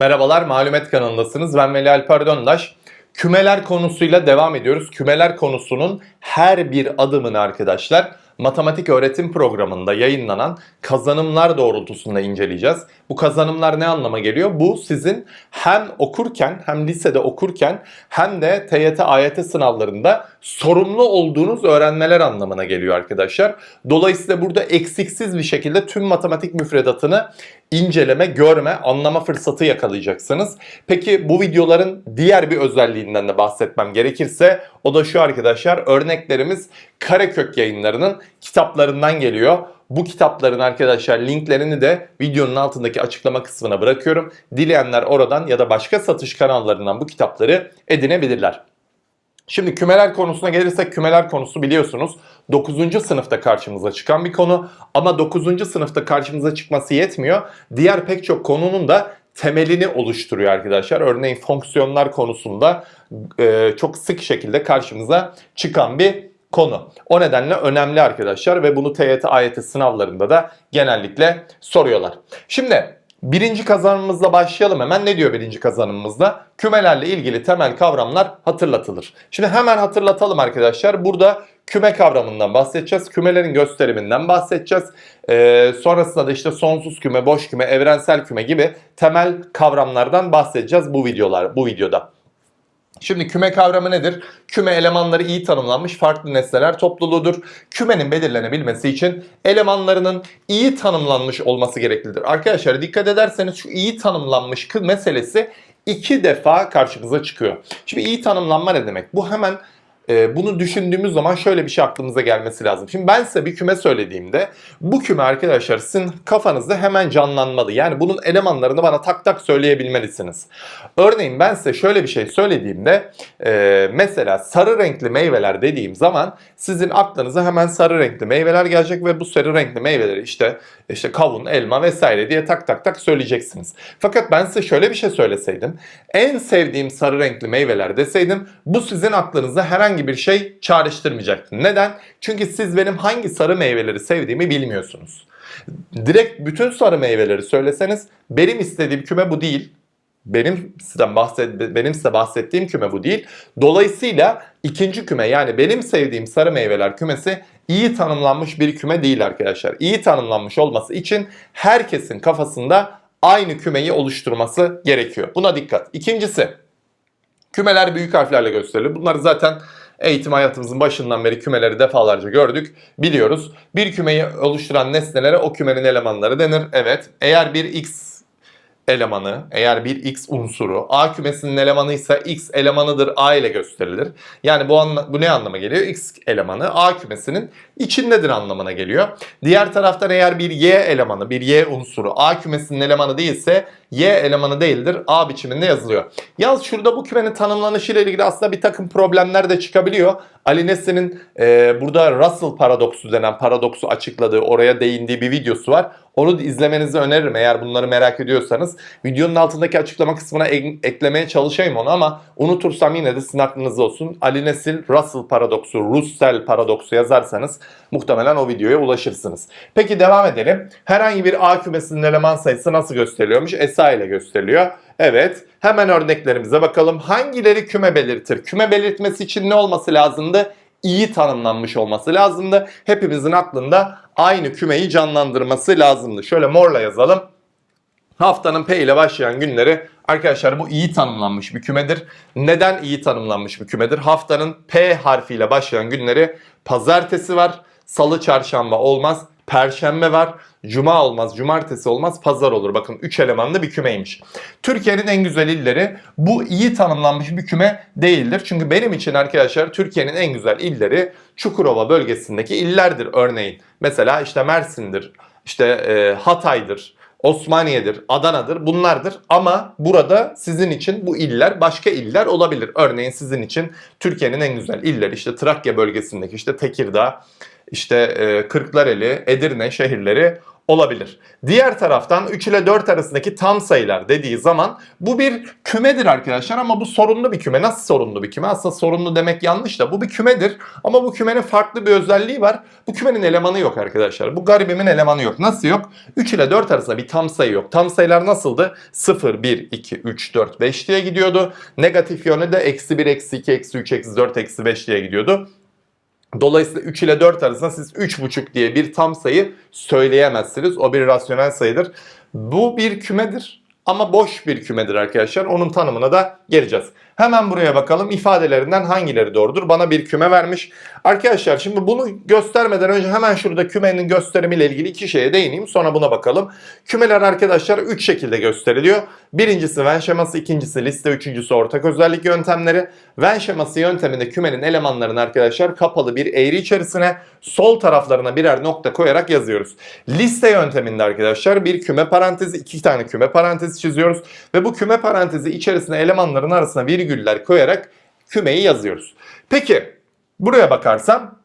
Merhabalar, Malumet kanalındasınız. Ben Veli Alper Döndaş. Kümeler konusuyla devam ediyoruz. Kümeler konusunun her bir adımını arkadaşlar matematik öğretim programında yayınlanan kazanımlar doğrultusunda inceleyeceğiz. Bu kazanımlar ne anlama geliyor? Bu sizin hem okurken hem lisede okurken hem de TYT AYT sınavlarında sorumlu olduğunuz öğrenmeler anlamına geliyor arkadaşlar. Dolayısıyla burada eksiksiz bir şekilde tüm matematik müfredatını inceleme, görme, anlama fırsatı yakalayacaksınız. Peki bu videoların diğer bir özelliğinden de bahsetmem gerekirse o da şu arkadaşlar örneklerimiz Karekök yayınlarının kitaplarından geliyor. Bu kitapların arkadaşlar linklerini de videonun altındaki açıklama kısmına bırakıyorum. Dileyenler oradan ya da başka satış kanallarından bu kitapları edinebilirler. Şimdi kümeler konusuna gelirsek kümeler konusu biliyorsunuz 9. sınıfta karşımıza çıkan bir konu ama 9. sınıfta karşımıza çıkması yetmiyor. Diğer pek çok konunun da temelini oluşturuyor arkadaşlar. Örneğin fonksiyonlar konusunda e, çok sık şekilde karşımıza çıkan bir konu. O nedenle önemli arkadaşlar ve bunu TYT AYT sınavlarında da genellikle soruyorlar. Şimdi birinci kazanımımızla başlayalım hemen. Ne diyor birinci kazanımımızda? Kümelerle ilgili temel kavramlar hatırlatılır. Şimdi hemen hatırlatalım arkadaşlar. Burada küme kavramından bahsedeceğiz. Kümelerin gösteriminden bahsedeceğiz. Ee, sonrasında da işte sonsuz küme, boş küme, evrensel küme gibi temel kavramlardan bahsedeceğiz bu videolar, bu videoda. Şimdi küme kavramı nedir? Küme elemanları iyi tanımlanmış farklı nesneler topluluğudur. Kümenin belirlenebilmesi için elemanlarının iyi tanımlanmış olması gereklidir. Arkadaşlar dikkat ederseniz şu iyi tanımlanmış meselesi iki defa karşımıza çıkıyor. Şimdi iyi tanımlanma ne demek? Bu hemen e, bunu düşündüğümüz zaman şöyle bir şey aklımıza gelmesi lazım. Şimdi ben size bir küme söylediğimde bu küme arkadaşlar sizin kafanızda hemen canlanmalı. Yani bunun elemanlarını bana tak tak söyleyebilmelisiniz. Örneğin ben size şöyle bir şey söylediğimde e, mesela sarı renkli meyveler dediğim zaman sizin aklınıza hemen sarı renkli meyveler gelecek ve bu sarı renkli meyveleri işte işte kavun, elma vesaire diye tak tak tak söyleyeceksiniz. Fakat ben size şöyle bir şey söyleseydim. En sevdiğim sarı renkli meyveler deseydim bu sizin aklınıza herhangi bir şey çağrıştırmayacaktı. Neden? Çünkü siz benim hangi sarı meyveleri sevdiğimi bilmiyorsunuz. Direkt bütün sarı meyveleri söyleseniz benim istediğim küme bu değil. Benim size, bahset, benim size bahsettiğim küme bu değil. Dolayısıyla ikinci küme yani benim sevdiğim sarı meyveler kümesi iyi tanımlanmış bir küme değil arkadaşlar. İyi tanımlanmış olması için herkesin kafasında aynı kümeyi oluşturması gerekiyor. Buna dikkat. İkincisi kümeler büyük harflerle gösterilir. Bunları zaten eğitim hayatımızın başından beri kümeleri defalarca gördük. Biliyoruz. Bir kümeyi oluşturan nesnelere o kümenin elemanları denir. Evet. Eğer bir x elemanı, eğer bir x unsuru A kümesinin elemanı ise x elemanıdır A ile gösterilir. Yani bu, anla, bu ne anlama geliyor? X elemanı A kümesinin içindedir anlamına geliyor. Diğer taraftan eğer bir y elemanı, bir y unsuru A kümesinin elemanı değilse y elemanı değildir. A biçiminde yazılıyor. Yalnız şurada bu kümenin tanımlanışı ile ilgili aslında bir takım problemler de çıkabiliyor. Ali Nesli'nin e, burada Russell paradoksu denen paradoksu açıkladığı, oraya değindiği bir videosu var. Onu izlemenizi öneririm eğer bunları merak ediyorsanız. Videonun altındaki açıklama kısmına ek- eklemeye çalışayım onu ama unutursam yine de sizin aklınızda olsun. Ali Nesil Russell paradoksu, Russell paradoksu yazarsanız muhtemelen o videoya ulaşırsınız. Peki devam edelim. Herhangi bir A kümesinin eleman sayısı nasıl gösteriliyormuş? SA ile gösteriliyor. Evet. Hemen örneklerimize bakalım. Hangileri küme belirtir? Küme belirtmesi için ne olması lazımdı? iyi tanımlanmış olması lazımdı. Hepimizin aklında aynı kümeyi canlandırması lazımdı. Şöyle morla yazalım. Haftanın P ile başlayan günleri arkadaşlar bu iyi tanımlanmış bir kümedir. Neden iyi tanımlanmış bir kümedir? Haftanın P harfiyle başlayan günleri pazartesi var, salı, çarşamba olmaz, perşembe var, cuma olmaz, cumartesi olmaz, pazar olur. Bakın 3 elemanlı bir kümeymiş. Türkiye'nin en güzel illeri bu iyi tanımlanmış bir küme değildir. Çünkü benim için arkadaşlar Türkiye'nin en güzel illeri Çukurova bölgesindeki illerdir örneğin. Mesela işte Mersin'dir, işte e, Hatay'dır, Osmaniye'dir, Adana'dır bunlardır ama burada sizin için bu iller başka iller olabilir. Örneğin sizin için Türkiye'nin en güzel illeri işte Trakya bölgesindeki işte Tekirdağ, işte e, Kırklareli, Edirne şehirleri olabilir. Diğer taraftan 3 ile 4 arasındaki tam sayılar dediği zaman bu bir kümedir arkadaşlar ama bu sorunlu bir küme. Nasıl sorunlu bir küme? Aslında sorunlu demek yanlış da bu bir kümedir ama bu kümenin farklı bir özelliği var. Bu kümenin elemanı yok arkadaşlar. Bu garibimin elemanı yok. Nasıl yok? 3 ile 4 arasında bir tam sayı yok. Tam sayılar nasıldı? 0, 1, 2, 3, 4, 5 diye gidiyordu. Negatif yönü de eksi 1, eksi 2, eksi 3, eksi 4, eksi 5 diye gidiyordu. Dolayısıyla 3 ile 4 arasında siz 3,5 diye bir tam sayı söyleyemezsiniz. O bir rasyonel sayıdır. Bu bir kümedir ama boş bir kümedir arkadaşlar. Onun tanımına da geleceğiz. Hemen buraya bakalım ifadelerinden hangileri doğrudur? Bana bir küme vermiş. Arkadaşlar şimdi bunu göstermeden önce hemen şurada kümenin gösterimiyle ilgili iki şeye değineyim. Sonra buna bakalım. Kümeler arkadaşlar 3 şekilde gösteriliyor. Birincisi Venn şeması, ikincisi liste, üçüncüsü ortak özellik yöntemleri. Venn şeması yönteminde kümenin elemanlarını arkadaşlar kapalı bir eğri içerisine sol taraflarına birer nokta koyarak yazıyoruz. Liste yönteminde arkadaşlar bir küme parantezi, iki tane küme parantezi çiziyoruz. Ve bu küme parantezi içerisine elemanların arasına virgüller koyarak kümeyi yazıyoruz. Peki buraya bakarsam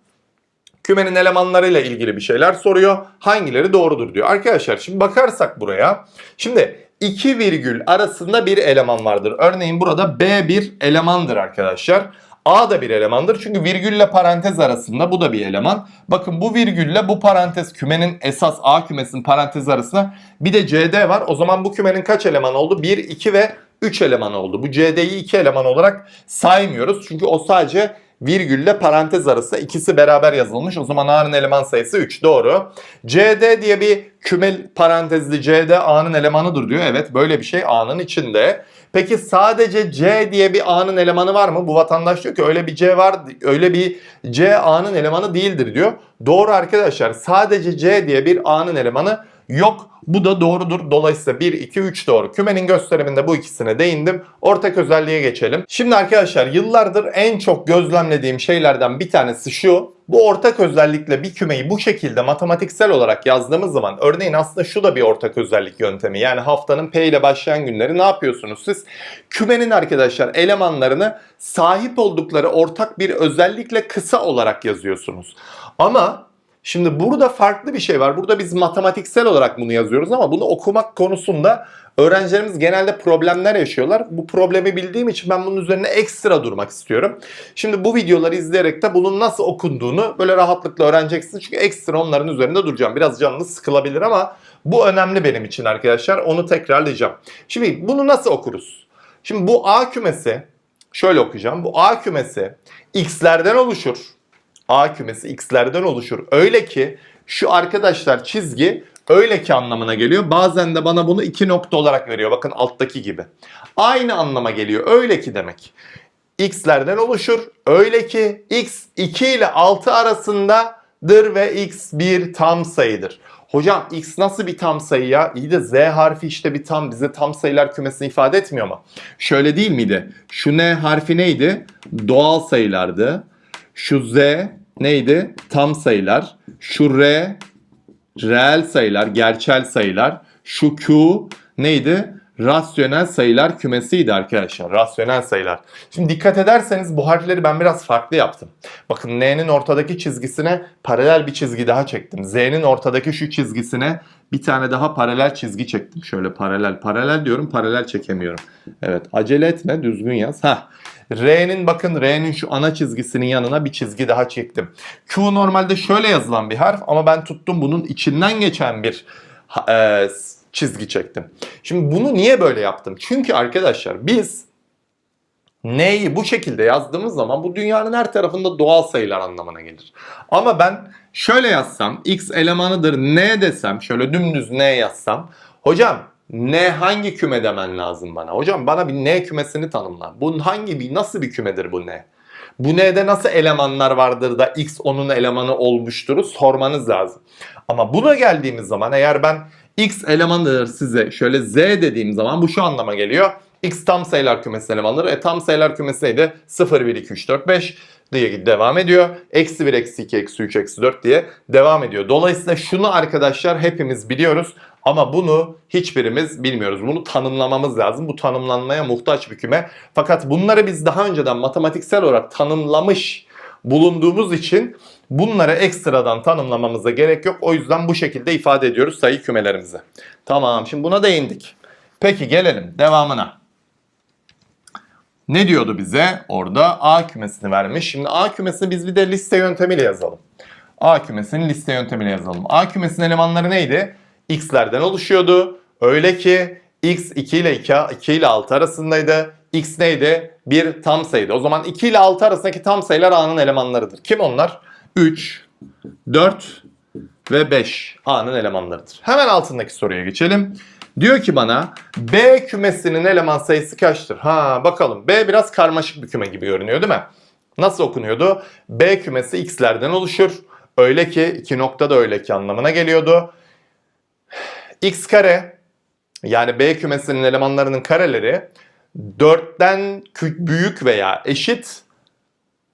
kümenin elemanlarıyla ilgili bir şeyler soruyor. Hangileri doğrudur diyor. Arkadaşlar şimdi bakarsak buraya. Şimdi iki virgül arasında bir eleman vardır. Örneğin burada B bir elemandır arkadaşlar. A da bir elemandır çünkü virgülle parantez arasında bu da bir eleman. Bakın bu virgülle bu parantez kümenin esas A kümesinin parantez arasında bir de CD var. O zaman bu kümenin kaç eleman oldu? 1, 2 ve 3 eleman oldu. Bu CD'yi 2 eleman olarak saymıyoruz. Çünkü o sadece virgülle parantez arası ikisi beraber yazılmış. O zaman A'nın eleman sayısı 3 doğru. CD diye bir küme parantezli CD A'nın elemanıdır diyor. Evet böyle bir şey A'nın içinde. Peki sadece C diye bir A'nın elemanı var mı? Bu vatandaş diyor ki öyle bir C var, öyle bir C A'nın elemanı değildir diyor. Doğru arkadaşlar. Sadece C diye bir A'nın elemanı yok. Bu da doğrudur. Dolayısıyla 1, 2, 3 doğru. Kümenin gösteriminde bu ikisine değindim. Ortak özelliğe geçelim. Şimdi arkadaşlar yıllardır en çok gözlemlediğim şeylerden bir tanesi şu. Bu ortak özellikle bir kümeyi bu şekilde matematiksel olarak yazdığımız zaman örneğin aslında şu da bir ortak özellik yöntemi. Yani haftanın P ile başlayan günleri ne yapıyorsunuz siz? Kümenin arkadaşlar elemanlarını sahip oldukları ortak bir özellikle kısa olarak yazıyorsunuz. Ama Şimdi burada farklı bir şey var. Burada biz matematiksel olarak bunu yazıyoruz ama bunu okumak konusunda öğrencilerimiz genelde problemler yaşıyorlar. Bu problemi bildiğim için ben bunun üzerine ekstra durmak istiyorum. Şimdi bu videoları izleyerek de bunun nasıl okunduğunu böyle rahatlıkla öğreneceksiniz. Çünkü ekstra onların üzerinde duracağım. Biraz canınız sıkılabilir ama bu önemli benim için arkadaşlar. Onu tekrarlayacağım. Şimdi bunu nasıl okuruz? Şimdi bu A kümesi şöyle okuyacağım. Bu A kümesi x'lerden oluşur. A kümesi x'lerden oluşur. Öyle ki şu arkadaşlar çizgi öyle ki anlamına geliyor. Bazen de bana bunu iki nokta olarak veriyor. Bakın alttaki gibi. Aynı anlama geliyor. Öyle ki demek. x'lerden oluşur. Öyle ki x 2 ile 6 arasındadır ve x bir tam sayıdır. Hocam x nasıl bir tam sayı ya? İyi de z harfi işte bir tam bize tam sayılar kümesini ifade etmiyor mu? Şöyle değil miydi? Şu n harfi neydi? Doğal sayılardı. Şu z neydi? Tam sayılar. Şu r reel sayılar, gerçel sayılar. Şu q neydi? Rasyonel sayılar kümesiydi arkadaşlar. Rasyonel sayılar. Şimdi dikkat ederseniz bu harfleri ben biraz farklı yaptım. Bakın n'nin ortadaki çizgisine paralel bir çizgi daha çektim. Z'nin ortadaki şu çizgisine bir tane daha paralel çizgi çektim. Şöyle paralel paralel diyorum paralel çekemiyorum. Evet acele etme düzgün yaz. Heh. R'nin bakın R'nin şu ana çizgisinin yanına bir çizgi daha çektim. Q normalde şöyle yazılan bir harf ama ben tuttum bunun içinden geçen bir e, çizgi çektim. Şimdi bunu niye böyle yaptım? Çünkü arkadaşlar biz N'yi bu şekilde yazdığımız zaman bu dünyanın her tarafında doğal sayılar anlamına gelir. Ama ben şöyle yazsam x elemanıdır n desem şöyle dümdüz n yazsam hocam N hangi küme demen lazım bana? Hocam bana bir N kümesini tanımla. Bu hangi bir nasıl bir kümedir bu N? Bu N'de nasıl elemanlar vardır da X onun elemanı olmuştur sormanız lazım. Ama buna geldiğimiz zaman eğer ben X elemanıdır size şöyle Z dediğim zaman bu şu anlama geliyor. X tam sayılar kümesi elemanları. E tam sayılar kümesi neydi? 0, 1, 2, 3, 4, 5 diye devam ediyor. Eksi 1, eksi 2, eksi 3, eksi 4 diye devam ediyor. Dolayısıyla şunu arkadaşlar hepimiz biliyoruz. Ama bunu hiçbirimiz bilmiyoruz. Bunu tanımlamamız lazım. Bu tanımlanmaya muhtaç bir küme. Fakat bunları biz daha önceden matematiksel olarak tanımlamış bulunduğumuz için Bunları ekstradan tanımlamamıza gerek yok. O yüzden bu şekilde ifade ediyoruz sayı kümelerimizi. Tamam şimdi buna değindik. Peki gelelim devamına. Ne diyordu bize? Orada A kümesini vermiş. Şimdi A kümesini biz bir de liste yöntemiyle yazalım. A kümesini liste yöntemiyle yazalım. A kümesinin elemanları neydi? X'lerden oluşuyordu. Öyle ki X 2 ile 2, 2 ile 6 arasındaydı. X neydi? Bir tam sayıydı. O zaman 2 ile 6 arasındaki tam sayılar A'nın elemanlarıdır. Kim onlar? 3, 4 ve 5 A'nın elemanlarıdır. Hemen altındaki soruya geçelim. Diyor ki bana B kümesinin eleman sayısı kaçtır? Ha bakalım. B biraz karmaşık bir küme gibi görünüyor değil mi? Nasıl okunuyordu? B kümesi x'lerden oluşur. Öyle ki iki nokta da öyle ki anlamına geliyordu. x kare yani B kümesinin elemanlarının kareleri 4'ten büyük veya eşit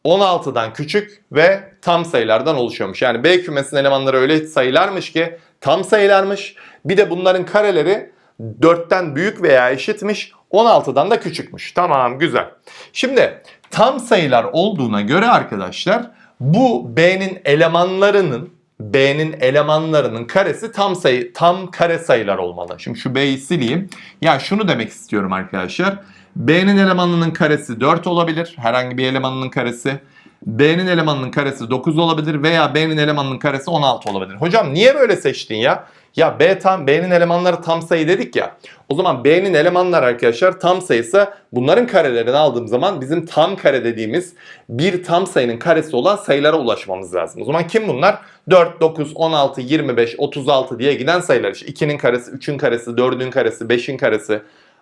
16'dan küçük ve tam sayılardan oluşuyormuş. Yani B kümesinin elemanları öyle sayılarmış ki tam sayılarmış. Bir de bunların kareleri 4'ten büyük veya eşitmiş, 16'dan da küçükmüş. Tamam güzel. Şimdi tam sayılar olduğuna göre arkadaşlar bu B'nin elemanlarının B'nin elemanlarının karesi tam sayı tam kare sayılar olmalı. Şimdi şu B'yi sileyim. Ya şunu demek istiyorum arkadaşlar. B'nin elemanının karesi 4 olabilir. Herhangi bir elemanının karesi. B'nin elemanının karesi 9 olabilir veya B'nin elemanının karesi 16 olabilir. Hocam niye böyle seçtin ya? Ya B tam B'nin elemanları tam sayı dedik ya. O zaman B'nin elemanları arkadaşlar tam sayısı bunların karelerini aldığım zaman bizim tam kare dediğimiz bir tam sayının karesi olan sayılara ulaşmamız lazım. O zaman kim bunlar? 4, 9, 16, 25, 36 diye giden sayılar. İşte 2'nin karesi, 3'ün karesi, 4'ün karesi, 5'in karesi,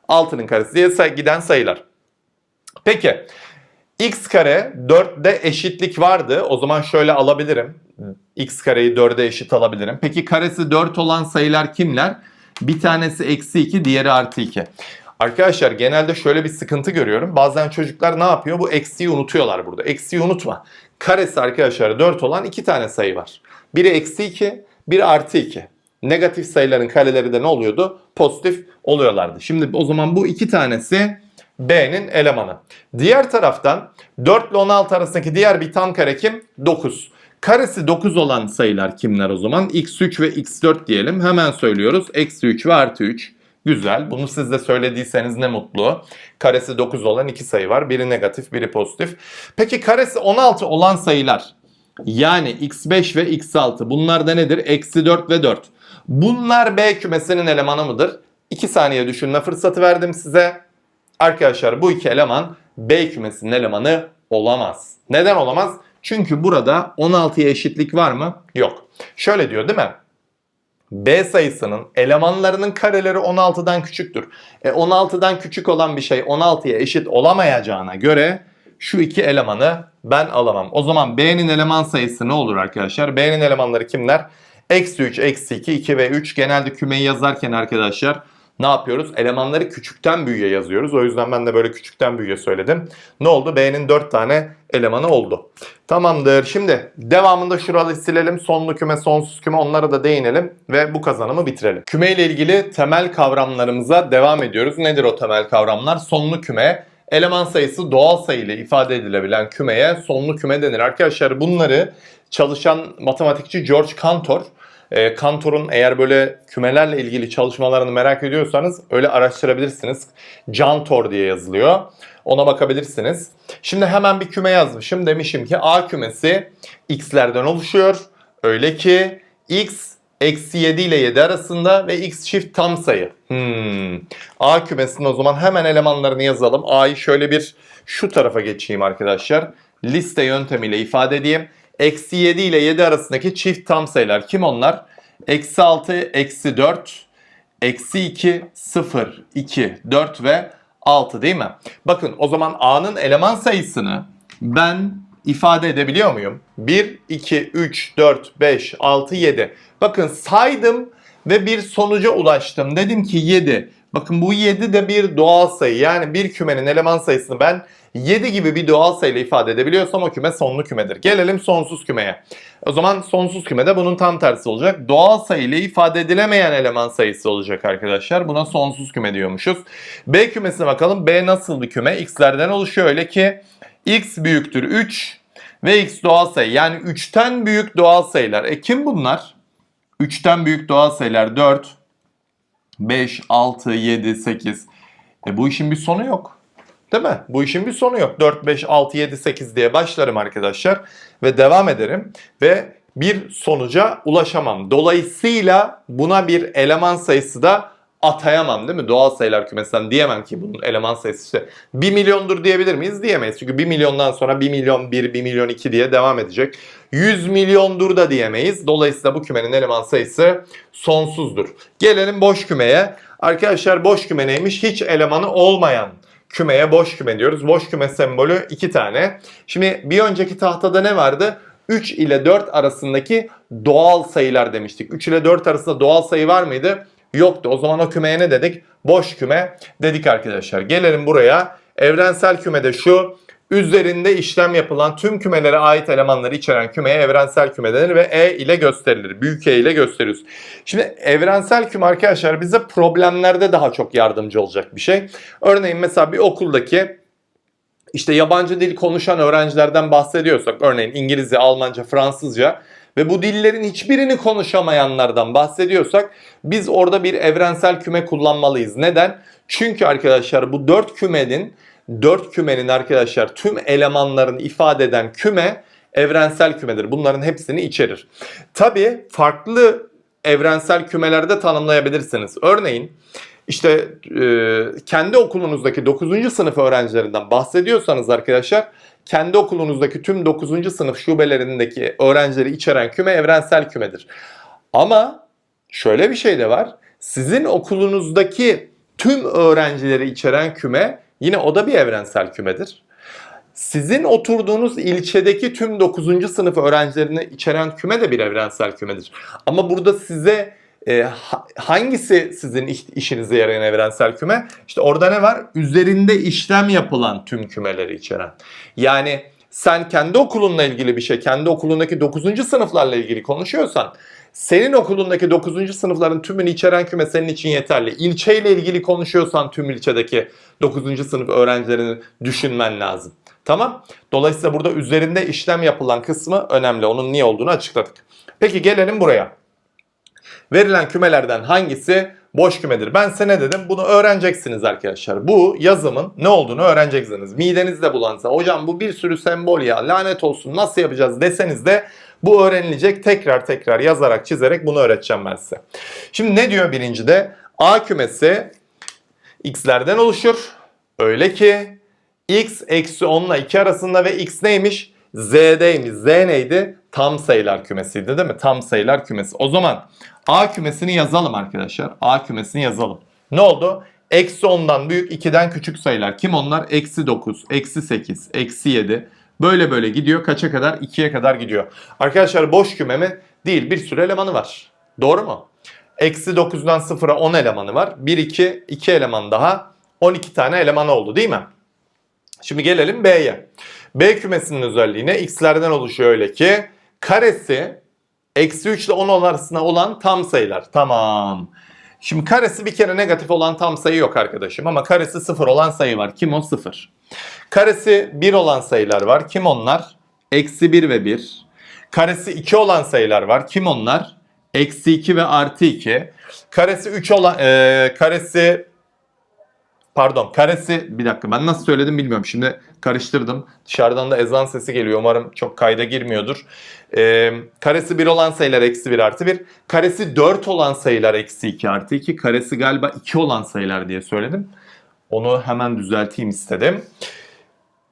6'nın karesi diye giden sayılar. Peki x kare 4'de eşitlik vardı. O zaman şöyle alabilirim. x kareyi 4'e eşit alabilirim. Peki karesi 4 olan sayılar kimler? Bir tanesi eksi 2, diğeri artı 2. Arkadaşlar genelde şöyle bir sıkıntı görüyorum. Bazen çocuklar ne yapıyor? Bu eksiyi unutuyorlar burada. Eksiyi unutma. Karesi arkadaşlar 4 olan iki tane sayı var. Biri eksi 2, biri artı 2. Negatif sayıların kareleri de ne oluyordu? Pozitif oluyorlardı. Şimdi o zaman bu iki tanesi B'nin elemanı. Diğer taraftan 4 ile 16 arasındaki diğer bir tam kare kim? 9. Karesi 9 olan sayılar kimler o zaman? x3 ve x4 diyelim. Hemen söylüyoruz. Eksi 3 ve artı 3. Güzel. Bunu siz de söylediyseniz ne mutlu. Karesi 9 olan iki sayı var. Biri negatif, biri pozitif. Peki karesi 16 olan sayılar. Yani x5 ve x6 bunlar da nedir? Eksi 4 ve 4. Bunlar B kümesinin elemanı mıdır? 2 saniye düşünme fırsatı verdim size. Arkadaşlar bu iki eleman B kümesinin elemanı olamaz. Neden olamaz? Çünkü burada 16'ya eşitlik var mı? Yok. Şöyle diyor değil mi? B sayısının elemanlarının kareleri 16'dan küçüktür. E 16'dan küçük olan bir şey 16'ya eşit olamayacağına göre şu iki elemanı ben alamam. O zaman B'nin eleman sayısı ne olur arkadaşlar? B'nin elemanları kimler? Eksi 3, eksi 2, 2 ve 3. Genelde kümeyi yazarken arkadaşlar ne yapıyoruz? Elemanları küçükten büyüğe yazıyoruz. O yüzden ben de böyle küçükten büyüğe söyledim. Ne oldu? B'nin 4 tane elemanı oldu. Tamamdır. Şimdi devamında şuraları silelim. Sonlu küme, sonsuz küme onlara da değinelim ve bu kazanımı bitirelim. Küme ile ilgili temel kavramlarımıza devam ediyoruz. Nedir o temel kavramlar? Sonlu küme, eleman sayısı doğal sayı ile ifade edilebilen kümeye sonlu küme denir. Arkadaşlar bunları çalışan matematikçi George Cantor e, Kantor'un eğer böyle kümelerle ilgili çalışmalarını merak ediyorsanız öyle araştırabilirsiniz. Cantor diye yazılıyor. Ona bakabilirsiniz. Şimdi hemen bir küme yazmışım. Demişim ki A kümesi x'lerden oluşuyor. Öyle ki x eksi 7 ile 7 arasında ve x çift tam sayı. Hmm. A kümesinin o zaman hemen elemanlarını yazalım. A'yı şöyle bir şu tarafa geçeyim arkadaşlar. Liste yöntemiyle ifade edeyim. Eksi 7 ile 7 arasındaki çift tam sayılar. Kim onlar? Eksi 6, eksi 4, eksi 2, 0, 2, 4 ve 6 değil mi? Bakın o zaman A'nın eleman sayısını ben ifade edebiliyor muyum? 1, 2, 3, 4, 5, 6, 7. Bakın saydım ve bir sonuca ulaştım. Dedim ki 7. Bakın bu 7 de bir doğal sayı. Yani bir kümenin eleman sayısını ben 7 gibi bir doğal sayıyla ifade edebiliyorsam o küme sonlu kümedir. Gelelim sonsuz kümeye. O zaman sonsuz kümede bunun tam tersi olacak. Doğal sayı ile ifade edilemeyen eleman sayısı olacak arkadaşlar. Buna sonsuz küme diyormuşuz. B kümesine bakalım. B nasıl bir küme? X'lerden oluşuyor öyle ki x büyüktür 3, ve x doğal sayı. Yani 3'ten büyük doğal sayılar. E kim bunlar? 3'ten büyük doğal sayılar 4, 5, 6, 7, 8. E bu işin bir sonu yok. Değil mi? Bu işin bir sonu yok. 4, 5, 6, 7, 8 diye başlarım arkadaşlar. Ve devam ederim. Ve bir sonuca ulaşamam. Dolayısıyla buna bir eleman sayısı da atayamam değil mi? Doğal sayılar kümesinden diyemem ki bunun eleman sayısı işte 1 milyondur diyebilir miyiz? Diyemeyiz. Çünkü 1 milyondan sonra 1 milyon 1, 1 milyon 2 diye devam edecek. 100 milyondur da diyemeyiz. Dolayısıyla bu kümenin eleman sayısı sonsuzdur. Gelelim boş kümeye. Arkadaşlar boş küme neymiş? Hiç elemanı olmayan kümeye boş küme diyoruz. Boş küme sembolü iki tane. Şimdi bir önceki tahtada ne vardı? 3 ile 4 arasındaki doğal sayılar demiştik. 3 ile 4 arasında doğal sayı var mıydı? Yoktu. O zaman o kümeye ne dedik? Boş küme dedik arkadaşlar. Gelelim buraya. Evrensel kümede şu. Üzerinde işlem yapılan tüm kümelere ait elemanları içeren kümeye evrensel küme denir ve E ile gösterilir. Büyük E ile gösteriyoruz. Şimdi evrensel küme arkadaşlar bize problemlerde daha çok yardımcı olacak bir şey. Örneğin mesela bir okuldaki işte yabancı dil konuşan öğrencilerden bahsediyorsak örneğin İngilizce, Almanca, Fransızca ve bu dillerin hiçbirini konuşamayanlardan bahsediyorsak biz orada bir evrensel küme kullanmalıyız. Neden? Çünkü arkadaşlar bu dört kümenin dört kümenin arkadaşlar tüm elemanlarını ifade eden küme evrensel kümedir. Bunların hepsini içerir. Tabi farklı evrensel kümelerde tanımlayabilirsiniz. Örneğin işte e, kendi okulunuzdaki 9. sınıf öğrencilerinden bahsediyorsanız arkadaşlar kendi okulunuzdaki tüm 9. sınıf şubelerindeki öğrencileri içeren küme evrensel kümedir. Ama şöyle bir şey de var. Sizin okulunuzdaki tüm öğrencileri içeren küme yine o da bir evrensel kümedir. Sizin oturduğunuz ilçedeki tüm 9. sınıf öğrencilerini içeren küme de bir evrensel kümedir. Ama burada size e, hangisi sizin iş, işinize yarayan evrensel küme? İşte orada ne var? Üzerinde işlem yapılan tüm kümeleri içeren. Yani sen kendi okulunla ilgili bir şey, kendi okulundaki 9. sınıflarla ilgili konuşuyorsan senin okulundaki 9. sınıfların tümünü içeren küme senin için yeterli. İlçeyle ilgili konuşuyorsan tüm ilçedeki 9. sınıf öğrencilerini düşünmen lazım. Tamam? Dolayısıyla burada üzerinde işlem yapılan kısmı önemli. Onun niye olduğunu açıkladık. Peki gelelim buraya. Verilen kümelerden hangisi boş kümedir? Ben size ne dedim? Bunu öğreneceksiniz arkadaşlar. Bu yazımın ne olduğunu öğreneceksiniz. Midenizde bulansa hocam bu bir sürü sembol ya lanet olsun nasıl yapacağız deseniz de bu öğrenilecek. Tekrar tekrar yazarak çizerek bunu öğreteceğim ben size. Şimdi ne diyor birincide? A kümesi x'lerden oluşur. Öyle ki x eksi 10 ile 2 arasında ve x neymiş? z'deymiş. z neydi? Tam sayılar kümesiydi değil mi? Tam sayılar kümesi. O zaman A kümesini yazalım arkadaşlar. A kümesini yazalım. Ne oldu? Eksi 10'dan büyük 2'den küçük sayılar. Kim onlar? Eksi 9, eksi 8, eksi 7. Böyle böyle gidiyor. Kaça kadar? 2'ye kadar gidiyor. Arkadaşlar boş küme mi? Değil. Bir sürü elemanı var. Doğru mu? Eksi 9'dan 0'a 10 elemanı var. 1, 2, 2 eleman daha. 12 tane eleman oldu değil mi? Şimdi gelelim B'ye. B kümesinin özelliğine x'lerden oluşuyor öyle ki karesi eksi 3 ile 10 arasında olan tam sayılar. Tamam. Şimdi karesi bir kere negatif olan tam sayı yok arkadaşım ama karesi 0 olan sayı var. Kim o? 0. Karesi 1 olan sayılar var. Kim onlar? Eksi 1 ve 1. Karesi 2 olan sayılar var. Kim onlar? Eksi 2 ve artı 2. Karesi 3 olan, e, karesi pardon karesi bir dakika ben nasıl söyledim bilmiyorum. Şimdi karıştırdım. Dışarıdan da ezan sesi geliyor. Umarım çok kayda girmiyordur. Ee, karesi 1 olan sayılar eksi 1 artı 1. Karesi 4 olan sayılar eksi 2 artı 2. Karesi galiba 2 olan sayılar diye söyledim. Onu hemen düzelteyim istedim.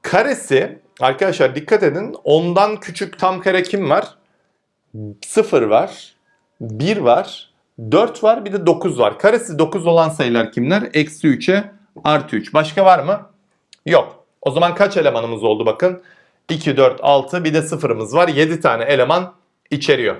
Karesi arkadaşlar dikkat edin. Ondan küçük tam kare kim var? 0 var. 1 var. 4 var bir de 9 var. Karesi 9 olan sayılar kimler? Eksi 3'e artı 3. Başka var mı? Yok. O zaman kaç elemanımız oldu bakın. 2, 4, 6 bir de sıfırımız var. 7 tane eleman içeriyor.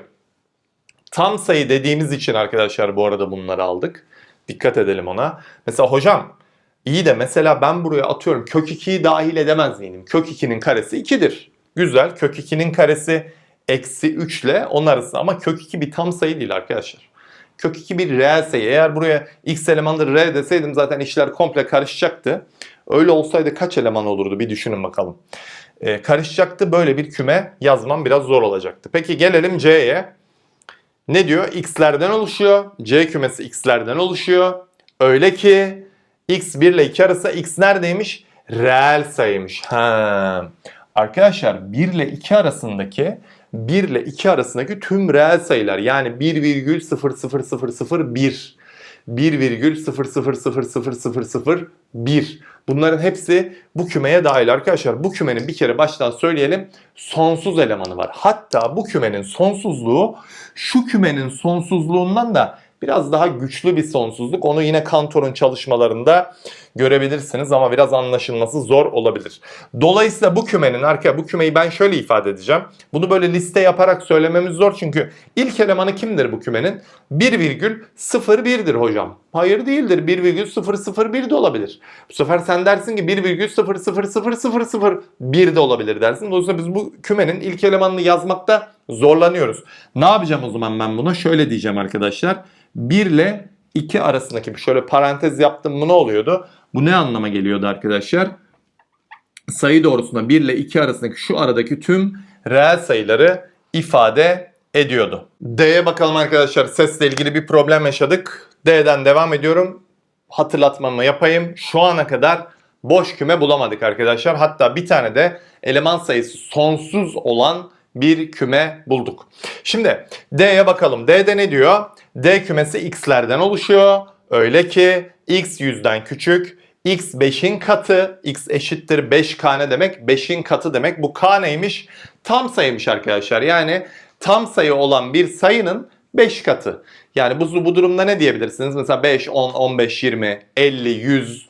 Tam sayı dediğimiz için arkadaşlar bu arada bunları aldık. Dikkat edelim ona. Mesela hocam iyi de mesela ben buraya atıyorum kök 2'yi dahil edemez miyim? Kök 2'nin karesi 2'dir. Güzel. Kök 2'nin karesi eksi 3 ile 10 arası ama kök 2 bir tam sayı değil arkadaşlar. Kök 2 bir reel sayı. Eğer buraya x elemanları r deseydim zaten işler komple karışacaktı. Öyle olsaydı kaç eleman olurdu bir düşünün bakalım. e, karışacaktı. Böyle bir küme yazmam biraz zor olacaktı. Peki gelelim C'ye. Ne diyor? X'lerden oluşuyor. C kümesi X'lerden oluşuyor. Öyle ki X 1 ile 2 arası X neredeymiş? Reel sayıymış. Ha. Arkadaşlar 1 ile 2 arasındaki 1 ile 2 arasındaki tüm reel sayılar yani 1,00001 1,0000001 bunların hepsi bu kümeye dahil arkadaşlar. Bu kümenin bir kere baştan söyleyelim sonsuz elemanı var. Hatta bu kümenin sonsuzluğu şu kümenin sonsuzluğundan da biraz daha güçlü bir sonsuzluk. Onu yine Cantor'un çalışmalarında görebilirsiniz ama biraz anlaşılması zor olabilir. Dolayısıyla bu kümenin arka bu kümeyi ben şöyle ifade edeceğim. Bunu böyle liste yaparak söylememiz zor çünkü ilk elemanı kimdir bu kümenin? 1,01'dir hocam. Hayır değildir. 1,001 de olabilir. Bu sefer sen dersin ki 1,0000001 de olabilir dersin. Dolayısıyla biz bu kümenin ilk elemanını yazmakta zorlanıyoruz. Ne yapacağım o zaman ben buna? Şöyle diyeceğim arkadaşlar. 1 ile 2 arasındaki şöyle parantez yaptım mı ne oluyordu? Bu ne anlama geliyordu arkadaşlar? Sayı doğrusunda 1 ile 2 arasındaki şu aradaki tüm reel sayıları ifade ediyordu. D'ye bakalım arkadaşlar. Sesle ilgili bir problem yaşadık. D'den devam ediyorum. Hatırlatmamı yapayım. Şu ana kadar boş küme bulamadık arkadaşlar. Hatta bir tane de eleman sayısı sonsuz olan bir küme bulduk. Şimdi D'ye bakalım. D'de ne diyor? D kümesi x'lerden oluşuyor. Öyle ki x yüzden küçük, x 5'in katı, x eşittir 5k ne demek? 5'in katı demek. Bu k neymiş? Tam sayıymış arkadaşlar. Yani tam sayı olan bir sayının 5 katı. Yani bu, bu durumda ne diyebilirsiniz? Mesela 5, 10, 15, 20, 50, 100,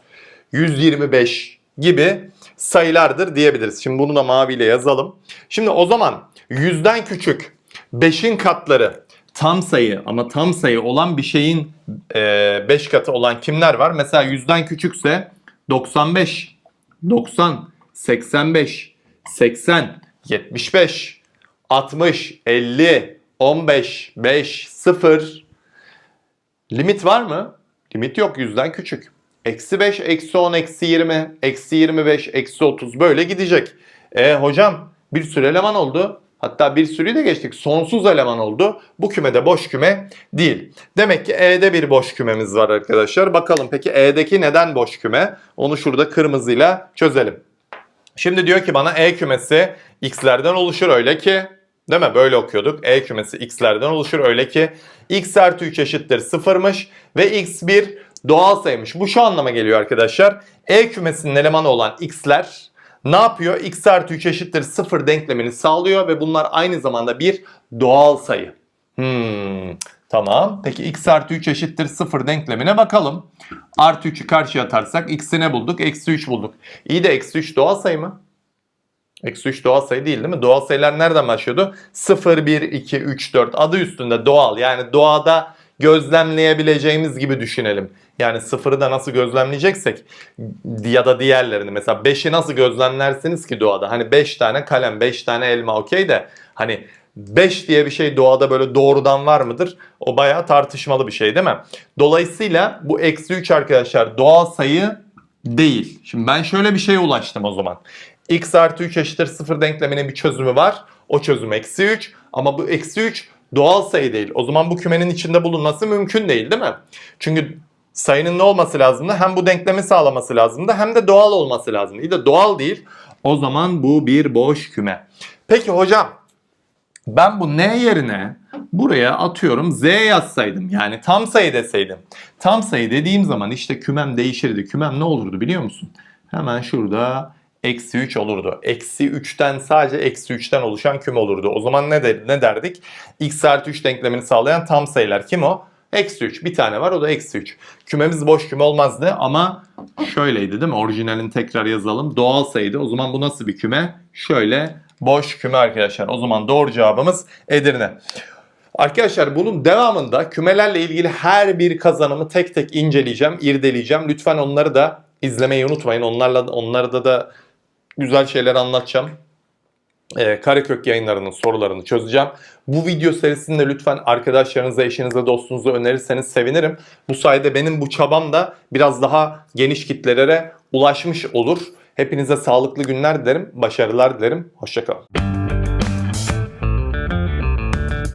125 gibi sayılardır diyebiliriz. Şimdi bunu da maviyle yazalım. Şimdi o zaman 100'den küçük 5'in katları tam sayı ama tam sayı olan bir şeyin 5 katı olan kimler var? Mesela 100'den küçükse 95, 90, 85, 80, 75, 60, 50, 15, 5, 0. Limit var mı? Limit yok yüzden küçük. Eksi 5, eksi 10, eksi 20, eksi 25, eksi 30 böyle gidecek. E hocam bir sürü eleman oldu. Hatta bir sürüyü de geçtik. Sonsuz eleman oldu. Bu kümede boş küme değil. Demek ki E'de bir boş kümemiz var arkadaşlar. Bakalım peki E'deki neden boş küme? Onu şurada kırmızıyla çözelim. Şimdi diyor ki bana E kümesi x'lerden oluşur öyle ki Değil mi? Böyle okuyorduk. E kümesi x'lerden oluşur öyle ki x artı 3 eşittir sıfırmış ve x1 doğal sayıymış. Bu şu anlama geliyor arkadaşlar. E kümesinin elemanı olan x'ler ne yapıyor? x artı 3 eşittir 0 denklemini sağlıyor ve bunlar aynı zamanda bir doğal sayı. Hmm, tamam. Peki x artı 3 eşittir 0 denklemine bakalım. Artı 3'ü karşıya atarsak x'i ne bulduk? Eksi 3 bulduk. İyi de eksi 3 doğal sayı mı? Eksi 3 doğal sayı değil değil mi? Doğal sayılar nereden başlıyordu? 0, 1, 2, 3, 4 adı üstünde doğal. Yani doğada gözlemleyebileceğimiz gibi düşünelim. Yani sıfırı da nasıl gözlemleyeceksek ya da diğerlerini mesela 5'i nasıl gözlemlersiniz ki doğada? Hani 5 tane kalem, 5 tane elma okey de hani 5 diye bir şey doğada böyle doğrudan var mıdır? O bayağı tartışmalı bir şey değil mi? Dolayısıyla bu eksi 3 arkadaşlar doğal sayı değil. Şimdi ben şöyle bir şeye ulaştım o zaman. x artı 3 eşittir 0 denkleminin bir çözümü var. O çözüm eksi 3 ama bu eksi 3 doğal sayı değil. O zaman bu kümenin içinde bulunması mümkün değil değil mi? Çünkü sayının ne olması lazımdı? Hem bu denklemi sağlaması lazımdı hem de doğal olması lazım. İyi de doğal değil. O zaman bu bir boş küme. Peki hocam ben bu n yerine buraya atıyorum z yazsaydım yani tam sayı deseydim. Tam sayı dediğim zaman işte kümem değişirdi. Kümem ne olurdu biliyor musun? Hemen şurada eksi 3 olurdu. Eksi 3'ten sadece eksi 3'ten oluşan küme olurdu. O zaman ne, de, ne derdik? x artı 3 denklemini sağlayan tam sayılar kim o? Eksi 3. Bir tane var o da eksi 3. Kümemiz boş küme olmazdı ama şöyleydi değil mi? Orijinalini tekrar yazalım. Doğal sayıydı. O zaman bu nasıl bir küme? Şöyle boş küme arkadaşlar. O zaman doğru cevabımız Edirne. Arkadaşlar bunun devamında kümelerle ilgili her bir kazanımı tek tek inceleyeceğim, irdeleyeceğim. Lütfen onları da izlemeyi unutmayın. Onlarla onlarda da güzel şeyler anlatacağım. Ee, Karekök yayınlarının sorularını çözeceğim. Bu video serisinde lütfen arkadaşlarınıza, eşinize, dostunuza önerirseniz sevinirim. Bu sayede benim bu çabam da biraz daha geniş kitlelere ulaşmış olur. Hepinize sağlıklı günler dilerim, başarılar dilerim. Hoşçakalın.